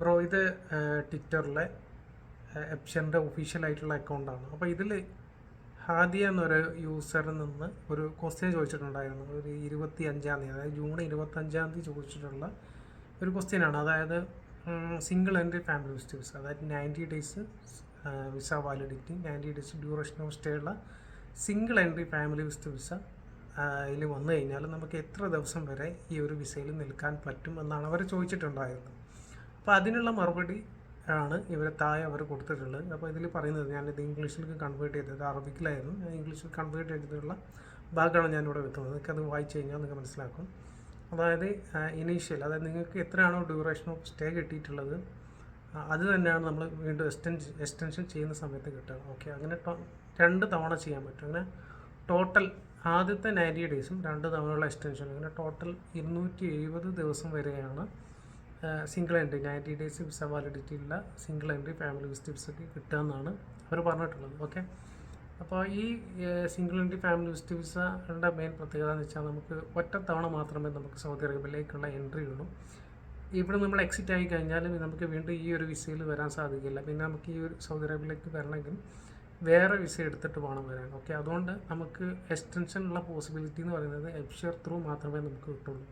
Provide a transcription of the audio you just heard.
Bro ഇത് ട്വിറ്ററിലെ എപ്ഷന്റെ official ആയിട്ടുള്ള അക്കൗണ്ടാണ് അപ്പോൾ ഇതിൽ ഹാദിയ എന്നൊരു യൂസറിൽ നിന്ന് ഒരു ക്വസ്റ്റ്യൻ ചോദിച്ചിട്ടുണ്ടായിരുന്നു. ഒരു ഇരുപത്തി അഞ്ചാം തീയതി അതായത് ജൂൺ ഇരുപത്തഞ്ചാം തീയതി ചോദിച്ചിട്ടുള്ള ഒരു ക്വസ്റ്റ്യനാണ് അതായത് single entry family visit visa അതായത് ninety days visa validity ninety days duration of stay ഉള്ള single entry family visit visa ഇതിൽ വന്നു കഴിഞ്ഞാൽ നമുക്ക് എത്ര ദിവസം വരെ ഈ ഒരു വിസയിൽ നിൽക്കാൻ പറ്റും എന്നാണ് അവർ ചോദിച്ചിട്ടുണ്ടായിരുന്നത് അപ്പോൾ അതിനുള്ള മറുപടി ആണ് ഇവരെ താഴെ അവർ കൊടുത്തിട്ടുള്ളത്. അപ്പോൾ ഇതിൽ പറയുന്നത് ഞാനിത് ഇംഗ്ലീഷിലേക്ക് കൺവേർട്ട് ചെയ്തത് അറബിക്കിലായിരുന്നു. ഞാൻ ഇംഗ്ലീഷിൽ കൺവേർട്ട് ചെയ്തിട്ടുള്ള ഭാഗമാണ് ഞാനിവിടെ വെക്കുന്നത്. നിങ്ങൾക്ക് അത് വായിച്ചു കഴിഞ്ഞാൽ നിങ്ങൾക്ക് മനസ്സിലാക്കും. അതായത് ഇനീഷ്യൽ അതായത് നിങ്ങൾക്ക് എത്രയാണോ ഡ്യൂറേഷൻ ഓഫ് സ്റ്റേ കിട്ടിയിട്ടുള്ളത് അത് തന്നെയാണ് നമ്മൾ വീണ്ടും എക്സ്റ്റൻഷൻ എക്സ്റ്റൻഷൻ ചെയ്യുന്ന സമയത്ത് കിട്ടുക. ഓക്കെ അങ്ങനെ രണ്ട് തവണ ചെയ്യാൻ പറ്റും. അങ്ങനെ ടോട്ടൽ ആദ്യത്തെ നയന്റി ഡേയ്സും രണ്ട് തവണയുള്ള എക്സ്റ്റൻഷൻ അങ്ങനെ ടോട്ടൽ ഇരുന്നൂറ്റി എഴുപത് ദിവസം വരെയാണ് single entry ninety days visa validity ഉള്ള സിംഗിൾ എൻട്രി ഫാമിലി വിസിറ്റ് വിസയ്ക്ക് കിട്ടുക എന്നാണ് അവർ പറഞ്ഞിട്ടുള്ളത് ഓക്കെ അപ്പോൾ ഈ സിംഗിൾ എൻട്രി ഫാമിലി വിസിറ്റ് വിസയുടെ മെയിൻ പ്രത്യേകത എന്ന് വെച്ചാൽ നമുക്ക് ഒറ്റ തവണ മാത്രമേ നമുക്ക് സൗദി അറേബ്യയിലേക്കുള്ള എൻട്രി ഉള്ളൂ. ഇവിടെ നമ്മൾ എക്സിറ്റ് ആയി കഴിഞ്ഞാൽ നമുക്ക് വീണ്ടും ഈ ഒരു വിസയിൽ വരാൻ സാധിക്കില്ല. പിന്നെ നമുക്ക് ഈ ഒരു സൗദി അറേബ്യയിലേക്ക് വരണമെങ്കിൽ വേറെ വിസ എടുത്തിട്ട് വേണം വരാൻ ഓക്കെ അതുകൊണ്ട് നമുക്ക് എക്സ്റ്റൻഷനുള്ള പോസിബിലിറ്റി എന്ന് പറയുന്നത് എഫ്ഷർ ത്രൂ മാത്രമേ നമുക്ക് കിട്ടുള്ളൂ